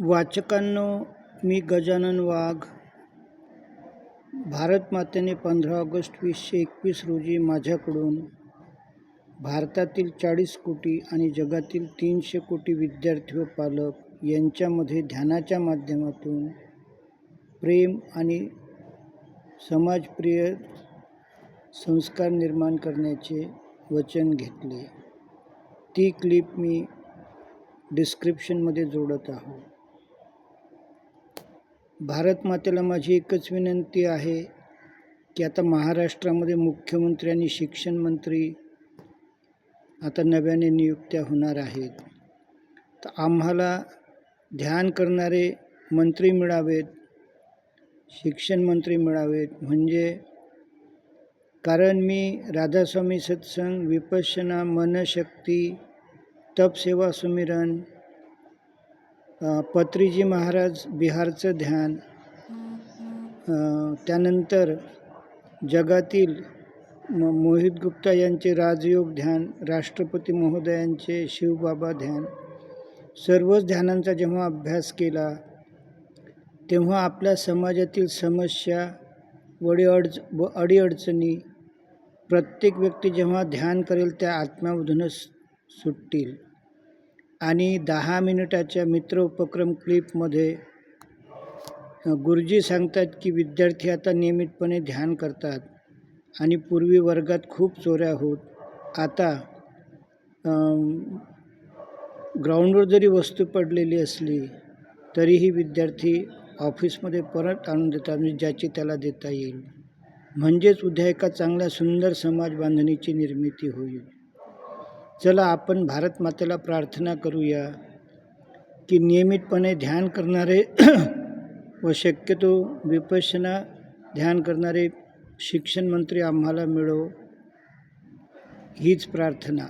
वाचकांनो मी गजानन वाघ. भारत मातेने पंधरा ऑगस्ट वीसशे एकवीस रोजी माझ्याकडून भारतातील चाळीस कोटी आणि जगातील तीनशे कोटी विद्यार्थी व पालक यांच्यामध्ये ध्यानाच्या माध्यमातून प्रेम आणि समाजप्रिय संस्कार निर्माण करण्याचे वचन घेतले. ती क्लिप मी डिस्क्रिप्शनमध्ये जोडत आहो. भारतमातेला माझी एकच विनंती आहे की आता महाराष्ट्रामध्ये मुख्यमंत्री आणि शिक्षण मंत्री आता नव्याने नियुक्त्या होणार आहेत. तर आम्हाला ध्यान करणारे मंत्री मिळावेत शिक्षण मंत्री मिळावेत. म्हणजे कारण मी राधास्वामी सत्संग विपश्यना मनशक्ती तपसेवा सुमिरन पत्रीजी महाराज बिहारचं ध्यान. त्यानंतर जगातील म मोहित गुप्ता यांचे राजयोग ध्यान राष्ट्रपती महोदयांचे शिवबाबा ध्यान. सर्वच ध्यानांचा जेव्हा अभ्यास केला तेव्हा आपल्या समाजातील समस्या वडीअडच व अडीअडचणी प्रत्येक व्यक्ती जेव्हा ध्यान करेल त्या आत्म्यामधूनच सुटतील. आणि दहा मिनिटाच्या मित्र उपक्रम क्लिपमध्ये गुरुजी सांगतात की विद्यार्थी आता नियमितपणे ध्यान करतात आणि पूर्वी वर्गात खूप चोऱ्या होत. आता ग्राउंडवर जरी वस्तू पडलेली असली तरीही विद्यार्थी ऑफिसमध्ये परत आणून देतात म्हणजे ज्याची त्याला देता येईल. म्हणजेच उद्या एका चांगल्या सुंदर समाज बांधणीची निर्मिती होईल. चला आपण भारतमातेला प्रार्थना करूया की नियमितपणे ध्यान करणारे व शक्यतो विपशना ध्यान करणारे शिक्षण मंत्री आम्हाला मिळो. हीच प्रार्थना.